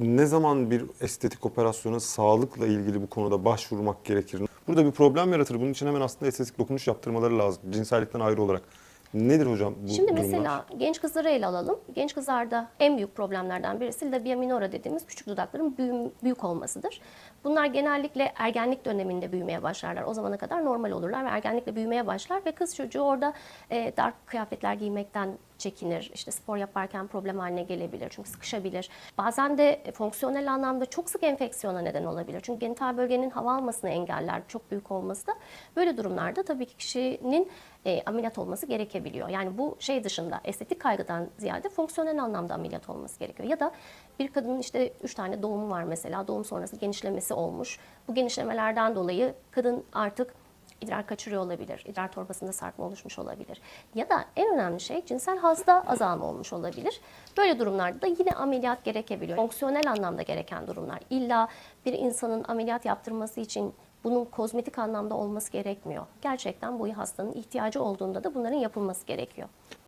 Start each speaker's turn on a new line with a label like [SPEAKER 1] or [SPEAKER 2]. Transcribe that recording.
[SPEAKER 1] Ne zaman bir estetik operasyona sağlıkla ilgili bu konuda başvurmak gerekir? Burada bir problem yaratır. Bunun için hemen aslında estetik dokunuş yaptırmaları lazım. Cinsellikten ayrı olarak. Nedir hocam bu
[SPEAKER 2] Şimdi
[SPEAKER 1] durumlar?
[SPEAKER 2] mesela genç kızları ele alalım. Genç kızlarda en büyük problemlerden birisi labia minora dediğimiz küçük dudakların büyüm- büyük olmasıdır. Bunlar genellikle ergenlik döneminde büyümeye başlarlar. O zamana kadar normal olurlar ve ergenlikle büyümeye başlar ve kız çocuğu orada e, dar kıyafetler giymekten çekinir. İşte spor yaparken problem haline gelebilir çünkü sıkışabilir. Bazen de fonksiyonel anlamda çok sık enfeksiyona neden olabilir. Çünkü genital bölgenin hava almasını engeller çok büyük olması da böyle durumlarda tabii ki kişinin e, ameliyat olması gerekebiliyor. Yani bu şey dışında estetik kaygıdan ziyade fonksiyonel anlamda ameliyat olması gerekiyor. Ya da bir kadının işte 3 tane doğumu var mesela doğum sonrası genişlemesi olmuş. Bu genişlemelerden dolayı kadın artık idrar kaçırıyor olabilir. İdrar torbasında sarkma oluşmuş olabilir. Ya da en önemli şey cinsel hazda azalma olmuş olabilir. Böyle durumlarda da yine ameliyat gerekebiliyor. Fonksiyonel anlamda gereken durumlar. İlla bir insanın ameliyat yaptırması için bunun kozmetik anlamda olması gerekmiyor. Gerçekten bu hastanın ihtiyacı olduğunda da bunların yapılması gerekiyor.